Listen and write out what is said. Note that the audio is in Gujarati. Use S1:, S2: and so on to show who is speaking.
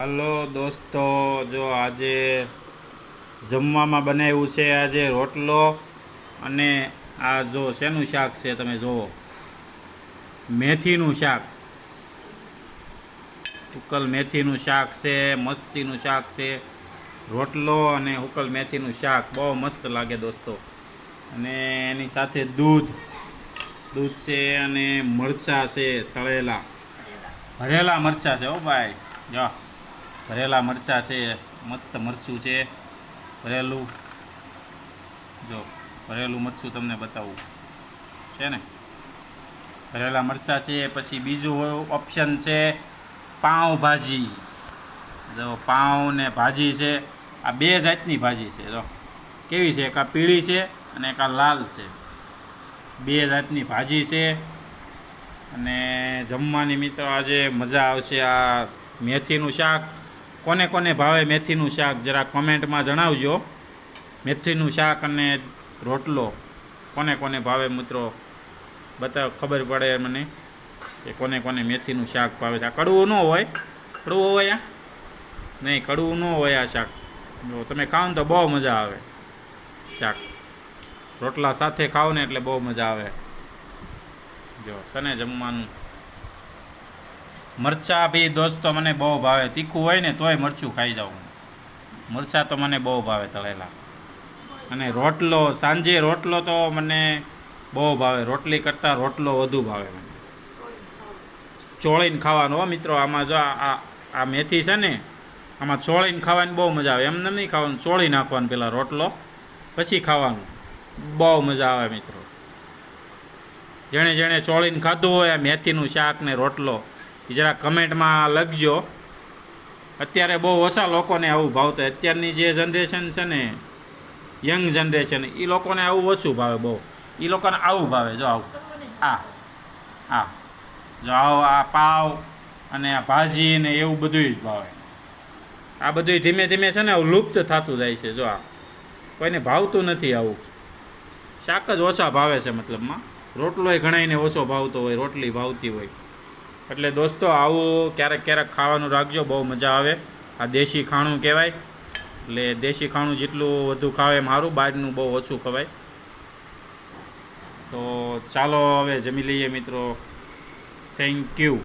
S1: હાલો દોસ્તો, જો આજે જમવામાં બનાવ્યું છે આજે રોટલો અને આ જો શેનું શાક છે તમે જુઓ. મેથીનું શાક. ઉકલ મેથીનું શાક છે, મસ્તીનું શાક છે, રોટલો અને ઉકલ મેથીનું શાક. બહુ મસ્ત લાગે દોસ્તો. અને એની સાથે દૂધ દૂધ છે અને મરચાં છે તળેલા. ભરેલા મરચાં છે હો ભાઈ. જો. ભરેલા મરચાં છે, મસ્ત મરચું છે, ભરેલું. જો, ભરેલું મરચું તમને બતાવું. છે ને? ભરેલા મરચાં છે, પછી બીજું ઓપ્શન છે પાઉંભાજી જો, પાઉં ને ભાજી છે, આ બે જાતની ભાજી છે, જો. કેવી છે? એક આ પીળી છે અને એક આ લાલ છે. બે જાતની ભાજી છે. અને જમવાની મિત્રો આજે મજા આવશે આ મેથીનું શાક. કોને કોને ભાવે મેથીનું શાક જરા કોમેન્ટમાં જણાવજો. મેથીનું શાક અને રોટલો કોને કોને ભાવે મિત્રો? બતાવ, ખબર પડે મને કે કોને કોને મેથીનું શાક ભાવે છે. આ કડવું ન હોય, કડવું હોય આ? નહીં, કડવું ન હોય આ શાક. જો, તમે ખાઓ ને તો બહુ મજા આવે શાક. રોટલા સાથે ખાઓ ને એટલે બહુ મજા આવે. જો સને જમવાનું? મરચાં બી દોસ્તો મને બહુ ભાવે. તીખું હોય ને તોય મરચું ખાઈ જાઉં મરચાં તો મને બહુ ભાવે તળેલા. અને રોટલો, સાંજે રોટલો તો મને બહુ ભાવે. રોટલી કરતાં રોટલો વધુ ભાવે મને. ચોળીને ખાવાનો હો મિત્રો. આમાં જો આ, આ- મેથી છે ને, આમાં ચોળીને ખાવાની બહુ મજા આવે. એમને નહીં ખાવાનું, ચોળી નાખવાનું પહેલાં રોટલો, પછી ખાવાનું. બહુ મજા આવે મિત્રો. જેણે જેણે ચોળીને ખાધું હોય આ મેથીનું શાક ને રોટલો જરા કમેન્ટમાં લખજો. અત્યારે બહુ ઓછા લોકોને આવું ભાવતું. અત્યારની જે જનરેશન છે ને યંગ જનરેશન એ લોકોને આવું ઓછું ભાવે બહુ. એ લોકોને આવું ભાવે. જો આવું. આ આ. જો આવો આ પાવ અને આ ભાજી ને એવું બધું જ ભાવે. આ બધું ધીમે ધીમે છે ને, આવું લુપ્ત થતું જાય છે. જો આ. કોઈને ભાવતું નથી આવું. શાક જ ઓછા ભાવે છે મતલબમાં. રોટલોય ઘણાઈને ઓછો ભાવતો હોય, રોટલી ભાવતી હોય. એટલે દોસ્તો, આવું ક્યારેક ક્યારેક ખાવાનું રાખજો, બહુ મજા આવે. આ દેશી ખાણું કહેવાય. એટલે દેશી ખાણું જેટલું વધુ ખાવે મારું બહારનું બહુ ઓછું ખવાય. તો ચાલો હવે જમી લઈએ મિત્રો. Thank you